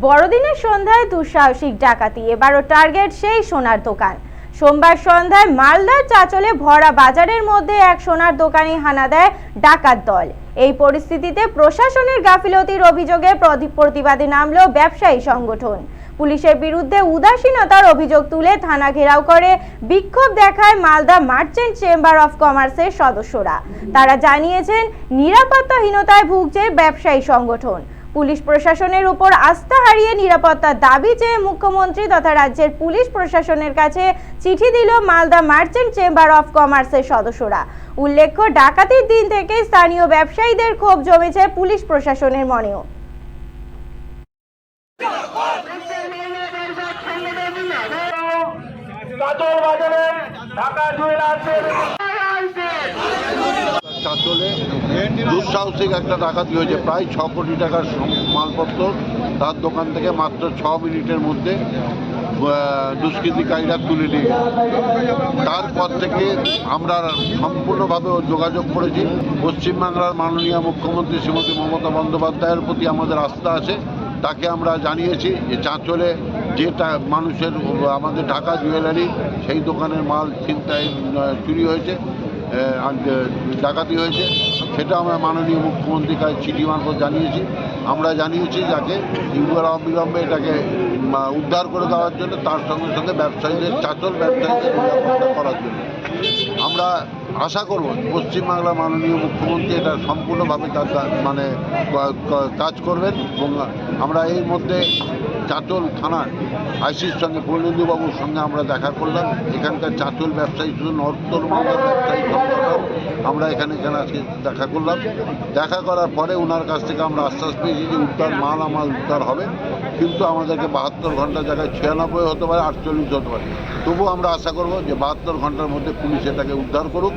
বড়দিনের সন্ধ্যায় দুঃসাহসিক ডাকাতি। এবারও টার্গেট সেই সোনার দোকান। সোমবার সন্ধ্যায় মালদার চাচলে ভরা বাজারের মধ্যে এক সোনার দোকানে হানা দেয় ডাকাত দল। এই পরিস্থিতিতে প্রশাসনের গাফিলতির অভিযোগে প্রতি- প্রতিবাদে নামল ব্যবসায়ী সংগঠন। পুলিশের বিরুদ্ধে উদাসীনতার অভিযোগ তুলে থানা ঘেরাও করে। বিক্ষোভ দেখায় মালদা মার্চেন্ট চেম্বার অফ কমার্সের সদস্যরা। তারা জানিয়েছেন, নিরাপত্তাহীনতায় ভুগছে ব্যবসায়ী সংগঠন। পুলিশ প্রশাসনের উপর আস্থা হারিয়ে নিরাপত্তার দাবি চেয়ে মুখ্যমন্ত্রী তথা রাজ্যের পুলিশ প্রশাসনের কাছে চিঠি দিল মালদা মার্চেন্ট চেম্বার অফ কমার্সের সদস্যরা। উল্লেখ্য, ডাকাতির দিন থেকে স্থানীয় ব্যবসায়ীদের ক্ষোভ জমেছে পুলিশ প্রশাসনের মনেও। ঢাকা জুয়েলার্সের চাঁচলে দুঃসাহসিক একটা ডাকাতি হয়েছে। প্রায় ছ কোটি টাকার মালপত্র তার দোকান থেকে মাত্র ছ মিনিটের মধ্যে দুষ্কৃতিকারীরা তুলে নিয়ে। তারপর থেকে আমরা সম্পূর্ণভাবে যোগাযোগ করেছি। পশ্চিমবাংলার মাননীয় মুখ্যমন্ত্রী শ্রীমতী মমতা বন্দ্যোপাধ্যায়ের প্রতি আমাদের আস্থা আছে। তাকে আমরা জানিয়েছি যে চাঁচলে যেটা মানুষের, আমাদের ঢাকা জুয়েলারি, সেই দোকানের মাল চিন্তায় চুরি হয়েছে। ডাকাতি হয়েছে, সেটা আমরা মাননীয় মুখ্যমন্ত্রীর কাছে চিঠি মারফত জানিয়েছি। আমরা জানিয়েছি যাকে ইউবার অবিলম্বে এটাকে উদ্ধার করে দেওয়ার জন্য, তার সঙ্গে সঙ্গে ব্যবসায়ীদের, চাচল ব্যবসায়ীদের নিরাপত্তা করার জন্য। আমরা আশা করব, পশ্চিমবাংলার মাননীয় মুখ্যমন্ত্রী এটা সম্পূর্ণভাবে তার মানে কাজ করবেন এবং আমরা এর মধ্যে চাঁচল থানার আইসির সঙ্গে পূর্ণেন্দুবাবুর সঙ্গে আমরা দেখা করলাম। এখানকার চাঁচল ব্যবসায়ী শুধু বাংলার ব্যবসায়ী আমরা এখানে এখানে আজকে দেখা করলাম। দেখা করার পরে ওনার কাছ থেকে আমরা আশ্বাস পেয়েছি যে উদ্ধার মাল আমার উদ্ধার হবে। কিন্তু আমাদেরকে বাহাত্তর ঘণ্টা জায়গায় ছিয়ানব্বই হতে পারে, আটচল্লিশ হতে পারে। তবুও আমরা আশা করব যে বাহাত্তর ঘণ্টার মধ্যে পুলিশ এটাকে উদ্ধার করুক।